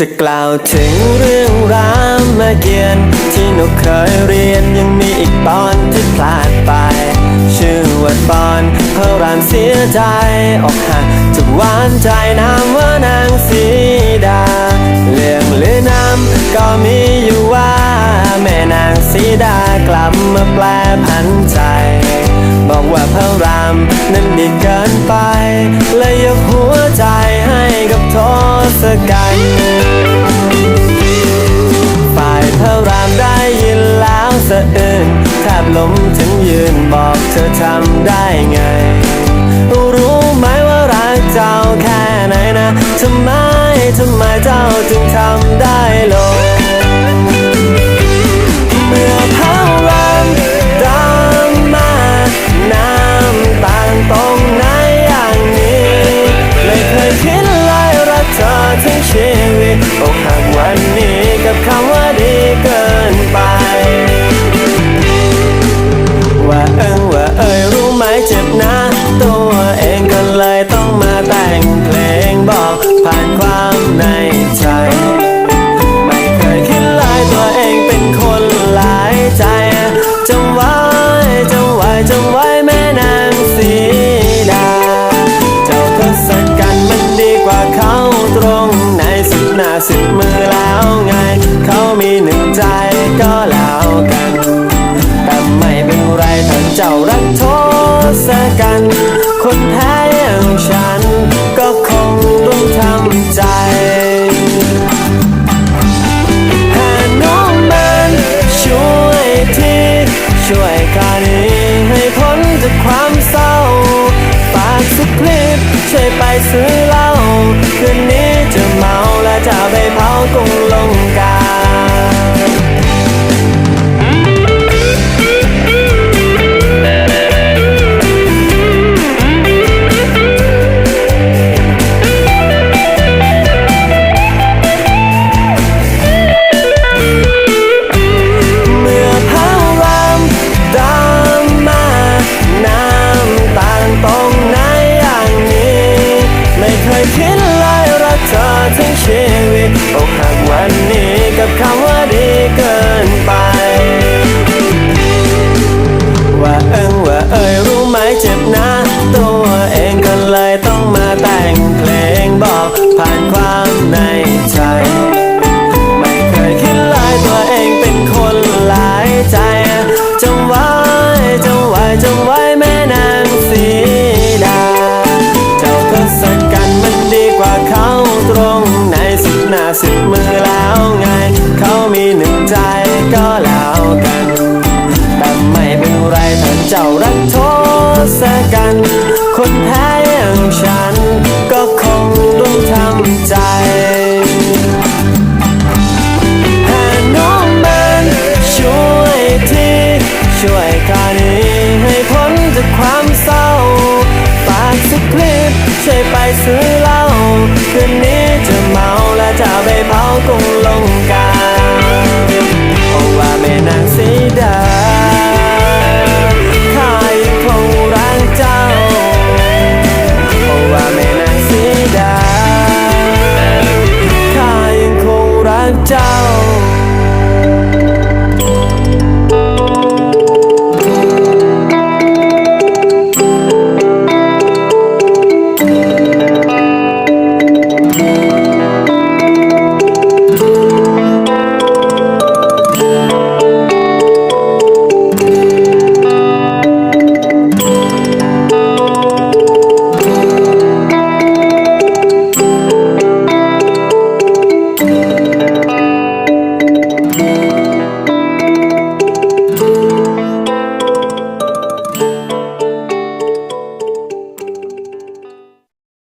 จะกล่าวถึงเรื่องรามเกียรติที่หนูเคยเรียนยังมีอีกตอนที่พลาดไป ชื่อว่าตอนพระรามเสียใจออกหักจากหวานใจนามว่านางสีดาเรื่องลือนามก็มีอยู่ว่า แม่นางสีดากลับมาแปลผันใจ บอกว่าพระรามนั้นดีเกินไป กัน ฝ่ายพระรามได้ยินแล้วสะอื้นแทบล้มถึงยืนบอกเธอทำได้ไง รู้ไหมว่ารักเจ้าแค่ไหนนะทำไมทำไมเจ้าจึงทำได้ลง แต่งเพลงบอกผ่านความในใจ ไม่เคยคิดเลยตัวเองเป็นคนหลายใจจำไว้จำไว้จำไว้แม่นางสีดา เจ้าทศกัณฐ์มันดีกว่าเขาตรงไหนสิบหน้าสิบมือแล้วไง เขามีหนึ่งใจก็แล้วกัน แต่ไม่เป็นไรถ้าเจ้ารักโทษกันคนแพ้อย่างฉัน ต้งทำใจหาน้องมันช่วยทีช่วยข้านี้ให้พ้นจากความเศร้าฝากสักคลิปช่วยไปซื้อเหล้าคืนนี้จะเมาและจะไปเผากรุง เจ้ารักโทษกัน คนแพ้อย่างฉัน ก็คงต้องทำใจหาน้องมันช่วยทีช่วยข้านี้ให้พ้นจากความเศร้าฝากสักคลิปช่วยไปซื้อเหล้าคืนนี้จะเมาและจะไปเผากรุงลงกา